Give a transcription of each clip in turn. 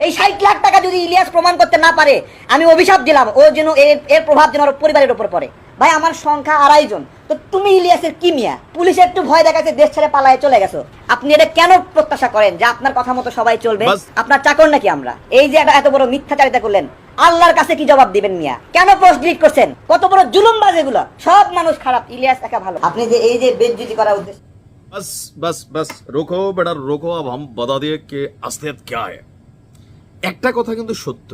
এই ষাট লাখ টাকা যদি ইলিয়াস প্রমাণ করতে না পারে আমি অভিশাপ দিলাম ও যেন এর এর প্রভাব যেন ওর পরিবারের উপর পড়ে ভাই আমার সংখ্যা আড়াই জন তো তুমি ইলিয়াসের কি মিয়া পুলিশ একটু ভয় দেখাচ্ছে দেশ ছেড়ে পালায় চলে গেছো আপনি এটা কেন প্রত্যাশা করেন যে আপনার কথা মতো সবাই চলবে বাস। আপনার চাকর নাকি আমরা এই যে একটা এত বড় মিথ্যাচারিতা করলেন আল্লাহর কাছে কি জবাব দিবেন মিয়া কেন পোস্ট ডিলিট করছেন কত বড় জুলুম বাজ এগুলো সব মানুষ খারাপ ইলিয়াস একা ভালো আপনি যে এই যে বেজ্জুতি করা উদ্দেশ্য बस बस बस রোকো বেটা রোকো अब हम बता दिए कि असलियत क्या है একটা কথা কিন্তু সত্য।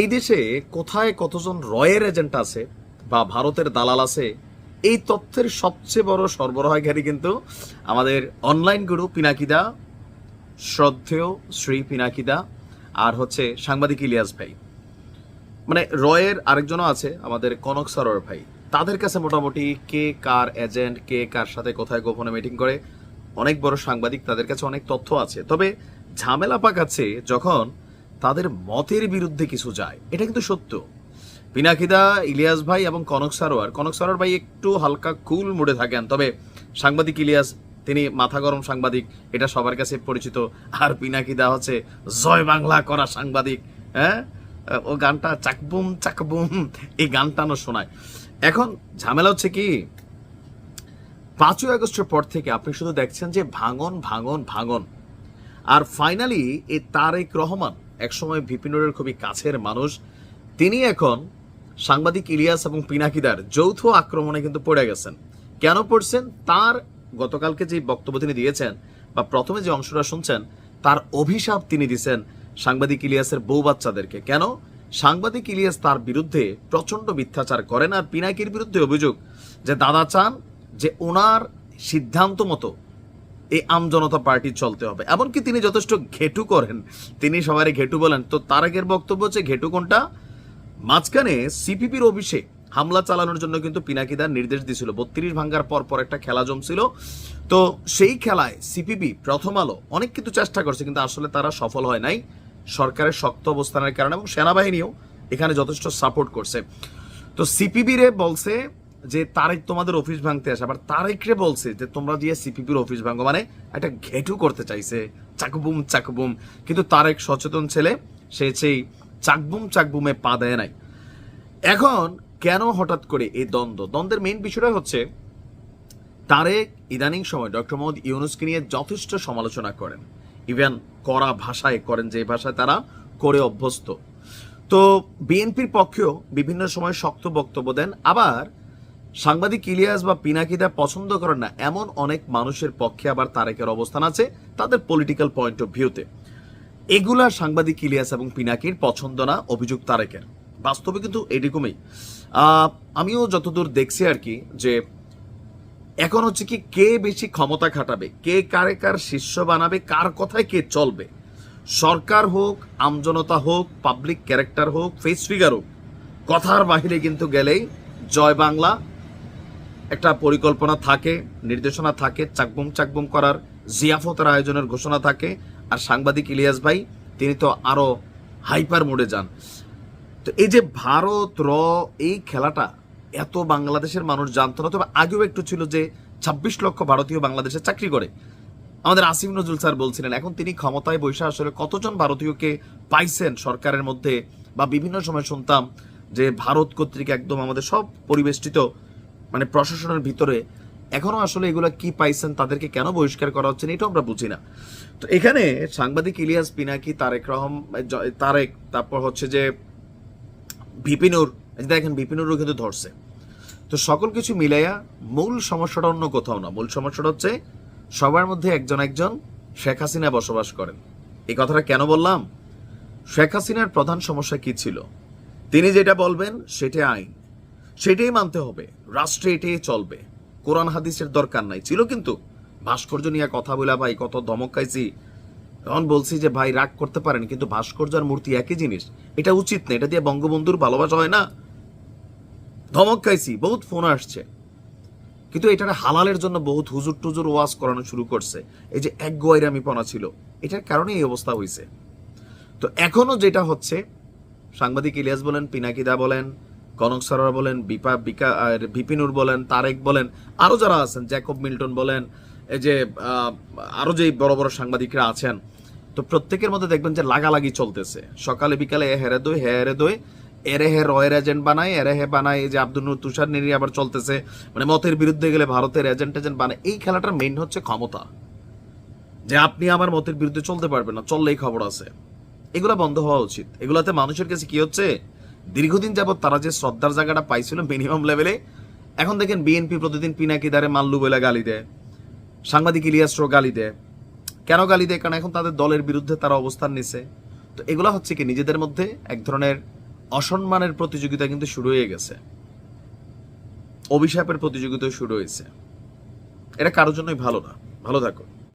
এই দেশে কোথায় কতজন রয়ের এজেন্ট আছে বা ভারতের দালাল আছে, এই তথ্যের সবচেয়ে বড় সরবরাহকারী কিন্তু আমাদের অনলাইন গুরু পিনাকিদা, শ্রদ্ধেয় শ্রী পিনাকিদা আর হচ্ছে সাংবাদিক ইলিয়াস ভাই। মানে রয়ের আরেকজনও আছে, আমাদের কনক সরোয়ার ভাই। তাদের কাছে মোটামুটি কে কার এজেন্ট কে কার সাথে কোথায় গোপনে মিটিং করে, অনেক বড় সাংবাদিক তাদের কাছে অনেক তথ্য আছে। তবে ঝামেলা পাকাচ্ছে যখন তাদের মতের বিরুদ্ধে কিছু যায়। এটা কিন্তু সত্য। পিনাকিদা, ইলিয়াস ভাই এবং কনক সারোয়ার। কনক সারোয়ার ভাই একটু হালকা কুল মুডে থাকেন, তবে সাংবাদিক ইলিয়াস, তিনি মাথা গরম সাংবাদিক, এটা সবার কাছে পরিচিত। আর পিনাকিদা হচ্ছে জয় বাংলা করা সাংবাদিক হ্যাঁ? ও গানটা চাকবুম চাকবুম, এই গানটানো শোনায়। এখন ঝামেলা হচ্ছে কি, পাঁচই আগস্টের পর থেকে আপনি শুধু দেখছেন যে ভাঙন ভাঙন ভাঙন। আর ফাইনালি এই তারেক রহমান, একসময় ভিপিনুরের খুবই কাছের মানুষ, তিনি এখন সাংবাদিক ইলিয়াস এবং পিনাকিদার যৌথ আক্রমণে কিন্তু পড়ে গেছেন। কেন পড়ছেন? তার গতকালকে যে বক্তব্য তিনি দিয়েছেন বা প্রথমে যে অংশটা শুনছেন, তার অভিশাপ তিনি দিছেন সাংবাদিক ইলিয়াসের বউ বাচ্চাদেরকে। কেন? সাংবাদিক ইলিয়াস তার বিরুদ্ধে প্রচণ্ড মিথ্যাচার করেন আর পিনাকির বিরুদ্ধে অভিযোগ যে দাদা চান যে ওনার সিদ্ধান্ত মতো এই আমজনতা পার্টি চলতে হবে। এমনকি তিনি যথেষ্ট ঘেটু করেন। তিনি সবারই ঘেটু বলেন। তো তার আগের বক্তব্য হচ্ছে ঘেটু কোনটা? মাঝখানে সিপিপির অভিষেক হামলা চালানোর জন্য কিন্তু পিনাকিদার নির্দেশ দিছিল। বত্রিশ ভাঙ্গার পর পর একটা খেলা জমছিল। তো সেই খেলায় সিপিবি প্রথম আলো অনেক কিন্তু চেষ্টা করছে, কিন্তু আসলে তারা সফল হয় নাই। সরকারের শক্ত অবস্থানের কারণে এবং সেনাবাহিনীও এখানে যথেষ্ট সাপোর্ট করছে। তো সিপিবি রে বলছে যে তারেক তোমাদের অফিস ভাঙতে আসে, আবার তারেক রে বলছে যে তোমরা দিয়ে সিপিপির অফিস ভাঙো মানে একটা ঘেটু করতে চাইছে। চাকবুম চাকবুম। কিন্তু তারেক সচেতন ছেলে, সে সেই চাকবুম, চাকবুমে পা দেয় নাই। এখন কেন হঠাৎ করে এই দ্বন্দ্ব? দ্বন্দ্বের মেইন বিষয়টা হচ্ছে, তারেক ইদানিং সময় ডক্টর মোহাম্মদ ইউনুসকে নিয়ে যথেষ্ট সমালোচনা করেন। ইভেন কড়া ভাষায় করেন, যে ভাষায় তারা করে অভ্যস্ত। তো বিএনপির পক্ষেও বিভিন্ন সময় শক্ত বক্তব্য দেন। আবার সাংবাদিক ইলিয়াস বা পিনাকিদা পছন্দ করেন না। এমন অনেক মানুষের পক্ষে আবার তারেকের অবস্থান আছে তাদের পলিটিক্যাল পয়েন্ট অফ ভিউতে এগুলা সাংবাদিক ইলিয়াস এবং পিনাকির পছন্দ না অভিযোগ তারেকের। বাস্তবে কিন্তু এরকমই। আমিও যতদূর দেখছি আর কি যে এখন হচ্ছে কি কে বেশি ক্ষমতা খাটাবে, কে কারে কার শিষ্য বানাবে, কার কথায় কে চলবে। সরকার হোক আমজনতা হোক পাবলিক ক্যারেক্টার হোক ফেস ফিগার হোক, কথার বাহিরে কিন্তু গেলেই জয় বাংলা একটা পরিকল্পনা থাকে, নির্দেশনা থাকে, চাকবুম চাকবুম করার জিয়াফতের আয়োজনের ঘোষণা থাকে। আর সাংবাদিক ইলিয়াস ভাই, তিনি তো আরও হাইপার মোডে যান। তো এই যে ভারত র এই খেলাটা এত বাংলাদেশের মানুষ জানতো না, তবে আগেও একটু ছিল যে ছাব্বিশ লক্ষ ভারতীয় বাংলাদেশে চাকরি করে। আমাদের আসিম নজরুল স্যার বলছিলেন, এখন তিনি ক্ষমতায় বসে আসলে কতজন ভারতীয়কে পাইছেন সরকারের মধ্যে? বা বিভিন্ন সময় শুনতাম যে ভারত কর্তৃক একদম আমাদের সব পরিবেষ্টিত মানে প্রশাসনের ভিতরে এখনও আসলে এগুলো কি পাইছেন তাদেরকে কেন বহিষ্কার করা হচ্ছে না, এটাও আমরা বুঝি না। তো এখানে সাংবাদিক ইলিয়াস পিনাকি তারেক রহম তারেক তারপর হচ্ছে যে বিপিনুর দেখেন বিপিনুরও কিন্তু ধরছে। তো সকল কিছু মিলাইয়া মূল সমস্যাটা অন্য কোথাও না মূল সমস্যাটা হচ্ছে সবার মধ্যে একজন একজন শেখ হাসিনা বসবাস করেন। এই কথাটা কেন বললাম? শেখ হাসিনার প্রধান সমস্যা কি ছিল? তিনি যেটা বলবেন সেটা আইন। সেটাই মানতে হবে। রাষ্ট্রে এটাই চলবে। কোরআন হাদিসের দরকার নাই। ছিল কিন্তু ভাস্কর্য নিয়ে কথা বলা ভাই কত ধমক খাইছি, তখন বলছি যে, ভাই, রাগ করতে পারেন, কিন্তু ভাস্কর্য আর মূর্তি একই জিনিস। এটা উচিত না, এটা দিয়ে বঙ্গবন্ধুর ভালোবাসা হয় না? ধমক খাইছি, বহুত ফোন আসছে। কিন্তু এটার হালালের জন্য বহুত হুজুর টুজুর ওয়াজ করানো শুরু করছে। এই যে এক গোয়রামি পনা ছিল, এটার কারণে এই অবস্থা হয়েছে তো এখনও যেটা হচ্ছে, সাংবাদিক ইলিয়াস বলেন, পিনাকিদা বলেন কনক সরোয়ার বলেন বিপা বিকা বিপিনুর বলেন তারেক বলেন আরও যারা আছেন জ্যাকব মিল্টন বলেন এই যে আহ, আরও যে বড় বড় সাংবাদিকরা আছেন তো প্রত্যেকের মধ্যে দেখবেন যে লাগালাগি চলতেছে। সকালে বিকালে এ হেরে দই হে হেরে দই এরে হে রয়ের এজেন্ট বানায় এরে হে বানায় এই যে আব্দুল নূর তুষার নিরি আবার চলতেছে। মানে মতের বিরুদ্ধে গেলে ভারতের এজেন্ট এজেন্ট বানায় এই খেলাটার মেইন হচ্ছে ক্ষমতা। যে আপনি আমার মতের বিরুদ্ধে চলতে পারবেন না চললেই খবর আছে। এগুলা বন্ধ হওয়া উচিত। এগুলাতে মানুষের কাছে কি হচ্ছে? দীর্ঘদিন যাবত তারা যে শ্রদ্ধার জায়গাটা পাইছিল মিনিমাম লেভেলে এখন দেখেন বিএনপি প্রতিদিন পিনাকি দ্বারে মাল্লু বলে গালি দেয়, সাংবাদিক ইলিয়াসরও গালি দেয়। কেন গালি দেয়? কারণ এখন তাদের দলের বিরুদ্ধে তারা অবস্থান নিছে। তো এগুলা হচ্ছে কি, নিজেদের মধ্যে এক ধরনের অসম্মানের প্রতিযোগিতা কিন্তু শুরু হয়ে গেছে। অভিশাপের প্রতিযোগিতা শুরু হয়েছে। এটা কারোর জন্যই ভালো না। ভালো থাকো।